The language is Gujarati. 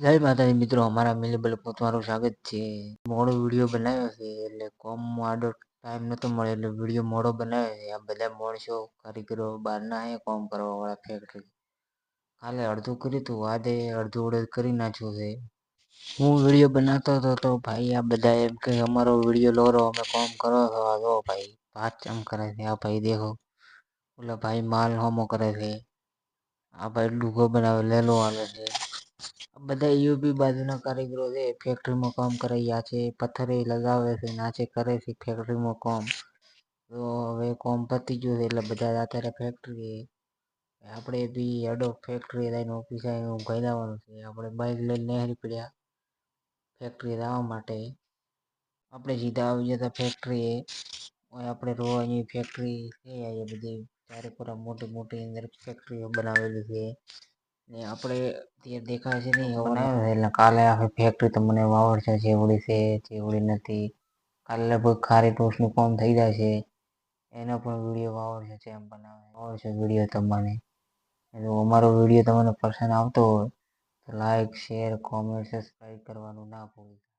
જય માતાજી મિત્રો અમારા મિલી બ્લોગમાં તમારું સ્વાગત છે મોડો વિડીયો બનાવ્યો છે એટલે કોમમાં આડો ટાઈમ નતો મળ્યો એટલે વિડીયો મોડો બનાવ્યો છે આ બધા માણસો કારીગરો બહારના હે કોમ કરવા વાળા ફેક્ટરી કાલે અડધું કર્યું હતું આજે અડધું અડધ કરી નાખ્યું છે હું વિડીયો બનાવતો હતો તો ભાઈ આ બધા એમ કે અમારો વિડીયો લોરો અમે કોમ કરો છો આ જો ભાઈ ભાત ચમ કરે છે આ ભાઈ દેખો ઓલા ભાઈ માલ હોમો કરે છે આ ભાઈ ડૂગો બનાવે લેલો હાલે છે આ બધા યુપી બાજુના કારીગરો છે ફેક્ટરીમાં કામ કરાયા છે, પથ્થરે લગાવે છે, નાચે, કરે છે ફેક્ટરીમાં કામ. તો હવે કોમ પતી ગયું છે, એટલે બધા અત્યારે ફેક્ટરી આપણે બી અડો ફેક્ટરી લઈને ઓફિસ આવીને ઊંઘાઈ જવાનું છે, આપણે બાઇક લઈને નહેરી પડ્યા ફેક્ટરી જવા માટે. આપણે સીધા આવી જતા ફેક્ટરીએ આપણે રોવાની ફેક્ટરી છે, અહીંયા બધી. ચારેકોરા મોટી મોટી અંદર ફેક્ટરીઓ બનાવેલી છે. ને આપણે ત્યાં દેખાય છે નહીં એવું એટલે કાલે આખી ફેક્ટરી તમને વાવડ છે ચેવડી છે ચેવડી નથી. કાલે લગભગ ખારી ટોસનું કામ થઈ જાય છે. એનો પણ વીડિયો વાવડ છે એમ બનાવે. વાવડ છે વીડિયો તમને એટલે અમારો વીડિયો તમને પસંદ આવતો હોય તો લાઈક શેર કોમેન્ટ સબસ્ક્રાઈબ કરવાનું ના ભૂલતા